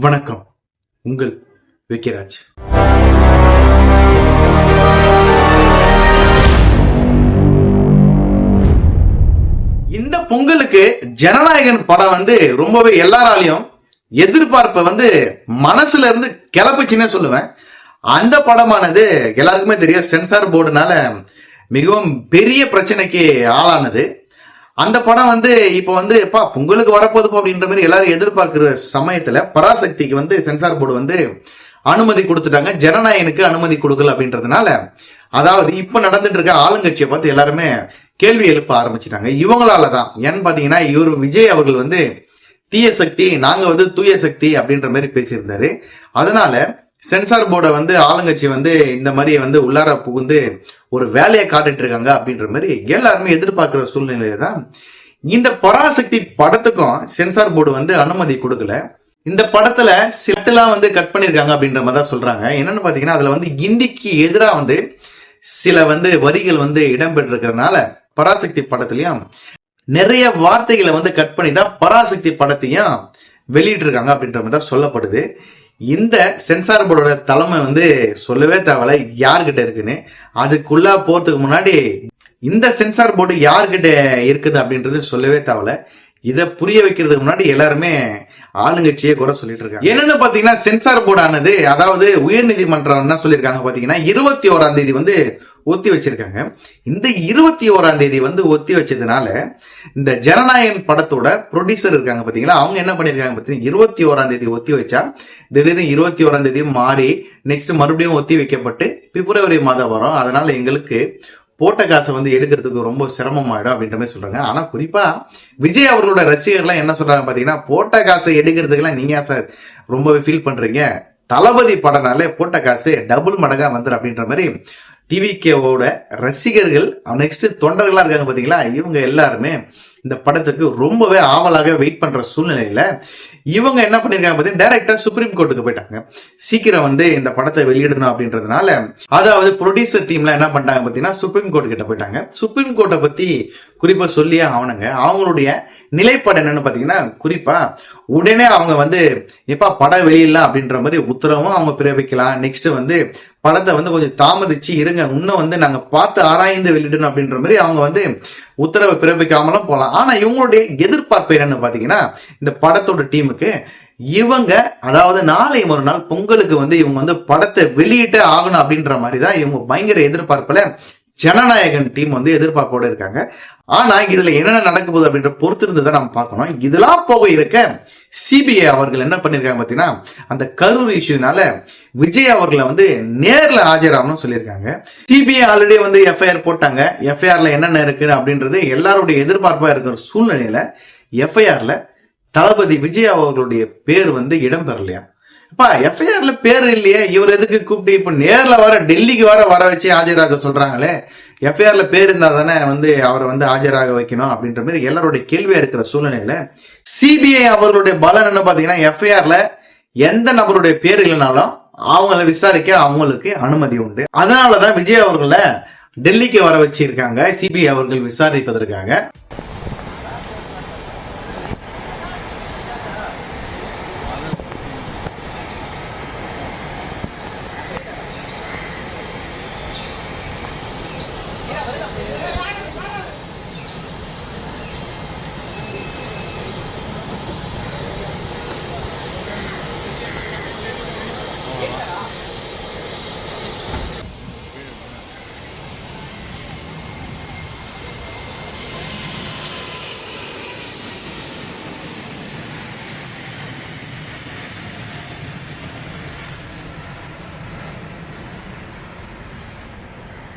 வணக்கம். உங்கள் விக்கிராஜ். இந்த பொங்கலுக்கு ஜனநாயகன் படம் வந்து ரொம்பவே எல்லாராலையும் எதிர்பார்ப்பை வந்து மனசுல இருந்து கிளப்புச்சுன்னே சொல்லுவேன். அந்த படமானது எல்லாருக்குமே தெரியும். சென்சார் போர்டுனால மிகவும் பெரிய பிரச்சனைக்கு ஆளானது. அந்த படம் வந்து இப்போ வந்து பா பொங்கலுக்கு வரப்போதுப்பா அப்படின்ற மாதிரி எல்லாரும் எதிர்பார்க்கிற சமயத்துல பராசக்திக்கு வந்து சென்சார் போர்டு வந்து அனுமதி கொடுத்துட்டாங்க. ஜனநாயகனுக்கு அனுமதி கொடுக்கல அப்படின்றதுனால அதாவது இப்ப நடந்துட்டு இருக்க ஆளுங்கட்சியை பார்த்து எல்லாருமே கேள்வி எழுப்ப ஆரம்பிச்சிட்டாங்க. இவங்களால தான் ஏன்னு பாத்தீங்கன்னா இவர் விஜய் அவர்கள் வந்து தீய சக்தி நாங்க வந்து தூய சக்தி அப்படின்ற மாதிரி பேசியிருந்தாரு. அதனால சென்சார் போர்டை வந்து ஆளுங்கட்சி வந்து இந்த மாதிரி வந்து உள்ளார புகுந்து ஒரு வேலையை காட்டிட்டு இருக்காங்க அப்படின்ற மாதிரி எல்லாருமே எதிர்பார்க்கிற சூழ்நிலையில தான் இந்த பராசக்தி படத்துக்கும் சென்சார் போர்டு வந்து அனுமதி கொடுக்கல. இந்த படத்துல சிலட்டெல்லாம் வந்து கட் பண்ணியிருக்காங்க அப்படின்ற மாதிரி தான் சொல்றாங்க. என்னன்னு பாத்தீங்கன்னா அதுல வந்து இந்திக்கு எதிராக வந்து சில வந்து வரிகள் வந்து இடம்பெற்றிருக்கிறதுனால பராசக்தி படத்துலயும் நிறைய வார்த்தைகளை வந்து கட் பண்ணி தான் பராசக்தி படத்தையும் வெளியிட்டிருக்காங்க அப்படின்ற மாதிரி தான் சொல்லப்படுது. இந்த சென்சார் போர்டோட தலைமை வந்து சொல்லவே தேவையில்ல யார்கிட்ட இருக்குன்னு. அதுக்குள்ள போறதுக்கு முன்னாடி இந்த சென்சார் போர்டு யார்கிட்ட இருக்குது அப்படின்றது சொல்லவே தேவையில்ல. இதை புரிய வைக்கிறதுக்கு முன்னாடி எல்லாருமே ஆளுங்கட்சியே கூட சொல்லிட்டு இருக்காங்க. என்னன்னு பாத்தீங்கன்னா சென்சார் போர்டானது அதாவது உயர்நீதிமன்றம் என்ன சொல்லியிருக்காங்க பாத்தீங்கன்னா இருபத்தி ஓராம் தேதி வந்து ஒத்தி வச்சிருக்காங்க. இந்த இருபத்தி ஓராம் தேதி வந்து ஒத்தி வச்சதுனால இந்த ஜனநாயகன் படத்தோட ப்ரொடியூசர் இருக்காங்க பாத்தீங்களா அவங்க என்ன பண்ணிருக்காங்க பாத்தீங்கன்னா இருபத்தி ஓராம் தேதி ஒத்தி வச்சா திடீர்னு இருபத்தி ஓராம் தேதி மாறி நெக்ஸ்ட் மறுபடியும் ஒத்தி வைக்கப்பட்டு பிப்ரவரி மாதம் வரும். அதனால எங்களுக்கு போட்ட காசை வந்து எடுக்கிறதுக்கு ரொம்ப சிரமமாயிடும் அப்படின்ற மாதிரி சொல்றாங்க. ஆனா குறிப்பா விஜய் அவர்களோட ரசிகர்லாம் என்ன சொல்றாங்க பாத்தீங்கன்னா போட்ட காசை எடுக்கிறதுக்கெல்லாம் நீங்க சார் ரொம்பவே ஃபீல் பண்றீங்க? தளபதி படனாலே போட்ட காசு டபுள் மடங்கா வந்துடும் அப்படின்ற மாதிரி டிவிகேவோட ரசிகர்கள் நெக்ஸ்ட் தொண்டர்களா இருக்காங்க பாத்தீங்களா? இவங்க எல்லாருமே இந்த படத்துக்கு ரொம்பவே ஆவலாக வெயிட் பண்ற சூழ்நிலையில இவங்க என்ன பண்ணிருக்காங்க பார்த்தீங்கன்னா டைரக்டா சுப்ரீம் கோர்ட்டுக்கு போயிட்டாங்க. சீக்கிரம் வந்து இந்த படத்தை வெளியிடணும் அப்படின்றதுனால அதாவது ப்ரொடியூசர் டீம்ல என்ன பண்ணிட்டாங்க பார்த்தீங்கன்னா சுப்ரீம் கோர்ட் கிட்ட போயிட்டாங்க. சுப்ரீம் கோர்ட்டை பத்தி குறிப்பா சொல்லியே ஆவணுங்க. அவங்களுடைய நிலைப்பாடு என்னன்னு பாத்தீங்கன்னா குறிப்பா உடனே அவங்க வந்து எப்பா படம் வெளியிடலாம் அப்படின்ற மாதிரி உத்தரவும் அவங்க பிறப்பிக்கலாம். நெக்ஸ்ட் வந்து படத்தை வந்து கொஞ்சம் தாமதிச்சு இருங்க. இன்னும் வந்து நாங்க பார்த்து ஆராய்ந்து வெளியிடணும் அப்படின்ற மாதிரி அவங்க வந்து உத்தரவை பிறப்பிக்காமலும் போகலாம். ஆனால் இவங்களுடைய எதிர்பார்ப்பு என்னன்னு பார்த்தீங்கன்னா இந்த படத்தோட டீமுக்கு இவங்க அதாவது நாளை மறுநாள் பொங்கலுக்கு வந்து இவங்க வந்து படத்தை வெளியிட்டே ஆகணும் அப்படின்ற மாதிரி தான் இவங்க பயங்கர எதிர்பார்ப்பில் ஜனநாயகன் டீம் வந்து எதிர்பார்ப்போடு இருக்காங்க. ஆனால் இதில் என்னென்ன நடக்க போகுது அப்படின்ற பொறுத்திருந்து தான் நம்ம பார்க்கணும். இதெல்லாம் போக இருக்க சிபிஐ அவர்கள் என்ன பண்ணிருக்காங்க பாத்தீங்கன்னா அந்த கரூர் இஷ்யூனால விஜய் அவர்களை வந்து நேர்ல ஆஜராகணும்னு சொல்லியிருக்காங்க. சிபிஐ ஆல்ரெடி வந்து எஃப்ஐஆர் போட்டாங்க. எஃப்ஐஆர்ல என்னென்ன இருக்கு அப்படின்றது எல்லாருடைய எதிர்பார்ப்பா இருக்கிற சூழ்நிலையில எஃப்ஐஆர்ல தளபதி விஜய் அவர்களுடைய பேர் வந்து இடம்பெறலையா? அப்பா எஃப்ஐஆர்ல பேர் இல்லையே. இவர் எதுக்கு கூப்பிட்டு இப்ப நேர்ல வர டெல்லிக்கு வர வர வச்சு ஆஜராக சொல்றாங்களே? எஃப்ஐஆர்ல பேர் இருந்தா தானே வந்து அவரை வந்து ஆஜராக வைக்கணும் அப்படின்ற மாதிரி எல்லாருடைய கேள்வியா இருக்கிற சூழ்நிலையில சிபிஐ அவர்களுடைய பலன் என்ன பாத்தீங்கன்னா எஃப்ஐஆர்ல எந்த நபருடைய பேர் இல்லைனாலும் அவங்கள விசாரிக்க அவங்களுக்கு அனுமதி உண்டு. அதனாலதான் விஜய் அவர்களை டெல்லிக்கு வர வச்சிருக்காங்க. சிபிஐ அவர்கள் விசாரிப்பதற்காக.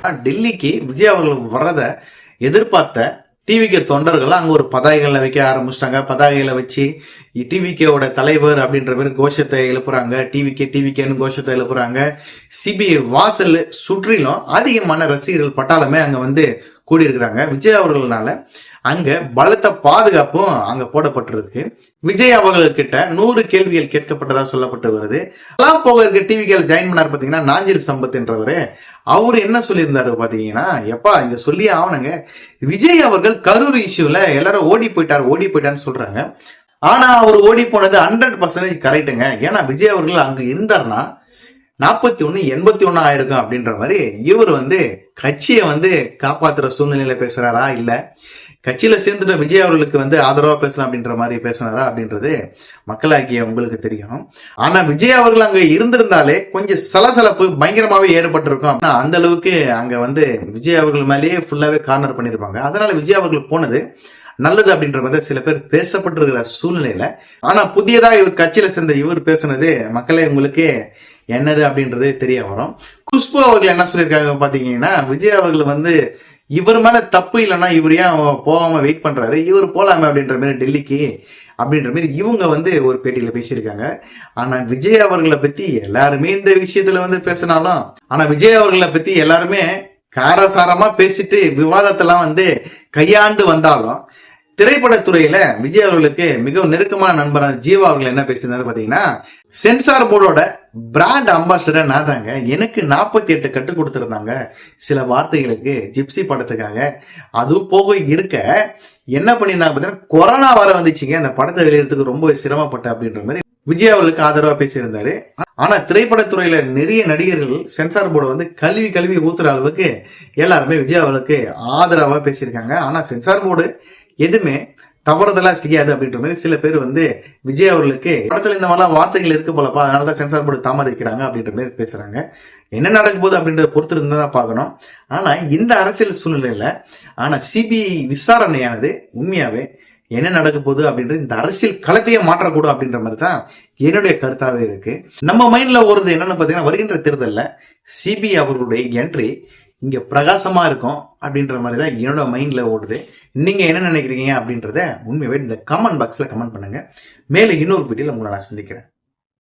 டெல்லிக்கு விஜய் அவர்கள் வர்றத எதிர்பார்த்த டிவிகே தொண்டர்கள் அங்க ஒரு பதாகைகளை வைக்க ஆரம்பிச்சிட்டாங்க. பதாகைகளை வச்சு டிவிகேவோட தலைவர் அப்படின்ற மாதிரி கோஷத்தை எழுப்புறாங்க. டிவிகே டிவிகேன்னு கோஷத்தை எழுப்புறாங்க. சிபிஐ வாசல் சுற்றிலும் அதிகமான ரசிகர்கள் பட்டாளமே அங்க வந்து கூடியிருக்கிறாங்க. விஜய் அவர்களால அங்க பலத்த பாதுகாப்பும் அங்க போடப்பட்டிருக்கு. விஜய் அவர்கள் கிட்ட நூறு கேள்விகள் கேட்கப்பட்டதா சொல்லப்பட்டு வருது. எல்லாம் போக இருக்க டிவிகள் ஜாயின் பண்ணார் பாத்தீங்கன்னா நாஞ்சில் சம்பத் என்றவரு. அவரு என்ன சொல்லியிருந்தாரு பாத்தீங்கன்னா எப்பா இத சொல்லி ஆவணுங்க. விஜய் அவர்கள் கரூர் இஷ்யூல எல்லாரும் ஓடி போயிட்டார் ஓடி போயிட்டான்னு சொல்றாங்க. ஆனா அவர் ஓடி போனது ஹண்ட்ரட் பர்சன்டேஜ் கரெக்டுங்க ஏன்னா விஜய் அவர்கள் அங்க இருந்தாருன்னா நாற்பத்தி ஒன்று எண்பத்தி ஒன்று ஆயிருக்கும் அப்படின்ற மாதிரி இவர் வந்து கட்சியை வந்து காப்பாத்துற சூழ்நிலையில பேசுறாரா இல்ல? கட்சியில சேர்ந்துட்ட விஜய் அவர்களுக்கு வந்து ஆதரவா பேசலாம் அப்படின்ற மாதிரி பேசுனாரா அப்படின்றது மக்களாகிய உங்களுக்கு தெரியும். ஆனா விஜய் அவர்கள் அங்க இருந்திருந்தாலே கொஞ்சம் சலசலப்பு பயங்கரமாவே ஏற்பட்டிருக்கும். அப்படின்னா அந்த அளவுக்கு அங்க வந்து விஜய் அவர்கள் மேலேயே ஃபுல்லாவே கார்னர் பண்ணிருப்பாங்க. அதனால விஜய் அவர்கள் போனது நல்லது அப்படின்ற மாதிரி சில பேர் பேசப்பட்டிருக்கிற சூழ்நிலையில. ஆனா புதியதா இவர் கட்சியில சேர்ந்த இவர் பேசுனது மக்களே உங்களுக்கு என்னது அப்படின்றது தெரிய வரும். குஷ்பு அவர்கள் என்ன சொல்லியிருக்காங்க பாத்தீங்கன்னா விஜய் அவர்கள் வந்து இவர் மேல தப்பு இல்லைன்னா இவர் ஏன் போகாம வெயிட் பண்றாரு? இவர் போலாமே அப்படின்ற மாதிரி டெல்லிக்கு அப்படின்ற மாதிரி இவங்க வந்து ஒரு பேட்டியில பேசியிருக்காங்க. ஆனா விஜய் அவர்களை பத்தி எல்லாருமே இந்த விஷயத்துல வந்து பேசினாலும் ஆனா விஜய் அவர்களை பத்தி எல்லாருமே காரசாரமா பேசிட்டு விவாதத்தெல்லாம் வந்து கையாண்டு வந்தாலும் திரைப்படத்துறையில விஜய் அவர்களுக்கு மிகவும் நெருக்கமான நண்பரான ஜீவா அவர்கள் என்ன பேசியிருந்தாரு பாத்தீங்கன்னா சென்சார் போர்டோட பிராண்ட் அம்பாசிடர் நான் தாங்க. எனக்கு நாற்பத்தி எட்டு கட்டு கொடுத்துருந்தாங்க. சில வார்த்தைகளுக்கு ஜிப்சி படத்துக்காக. அது போக இருக்க என்ன பண்ணியிருந்தாங்க பார்த்தீங்கன்னா கொரோனா வர வந்துச்சுங்க. அந்த படத்தை வெளியிடறதுக்கு ரொம்ப சிரமப்பட்ட அப்படின்ற மாதிரி விஜய் அவர்களுக்கு ஆதரவா பேசியிருந்தாரு. ஆனா திரைப்படத்துறையில நிறைய நடிகர்கள் சென்சார் போர்டு வந்து கல்வி கல்வி ஊத்துற அளவுக்கு எல்லாருமே விஜய் அவர்களுக்கு ஆதரவா பேசியிருக்காங்க. ஆனா சென்சார் போர்டு எதுவுமே தவறுதலா செய்யாது அப்படின்ற மாதிரி சில பேர் வந்து விஜய் அவர்களுக்கு படத்துல இந்த மாதிரிலாம் வார்த்தைகள் இருக்கு போலப்பா அதனாலதான் சென்சார் போர்டு தாமதிக்கிறாங்க அப்படின்ற மாதிரி பேசுறாங்க. என்ன நடக்க போகுது அப்படின்றத பொறுத்து இருந்தா தான் பார்க்கணும். ஆனா இந்த அரசியல் சூழ்நிலையில ஆனா சிபிஐ விசாரணையானது உண்மையாவே என்ன நடக்க போகுது அப்படின்றது இந்த அரசியல் களத்தையே மாற்றக்கூடும் அப்படின்ற மாதிரி தான் என்னுடைய கருத்தாவே இருக்கு. நம்ம மைண்ட்ல ஓடுறது என்னன்னு பாத்தீங்கன்னா வருகின்ற தேர்தலில் சிபிஐ அவர்களுடைய என்ட்ரி இங்க பிரகாசமா இருக்கும் அப்படின்ற மாதிரி தான் என்னோட மைண்ட்ல ஓடுது. நீங்க என்ன நினைக்கிறீங்க அப்படின்றத உண்மையாவே இந்த கமெண்ட் பாக்ஸ்ல கமெண்ட் பண்ணுங்க. மேல இன்னொரு வீடியோல உங்களை நான் சந்திக்கிறேன்.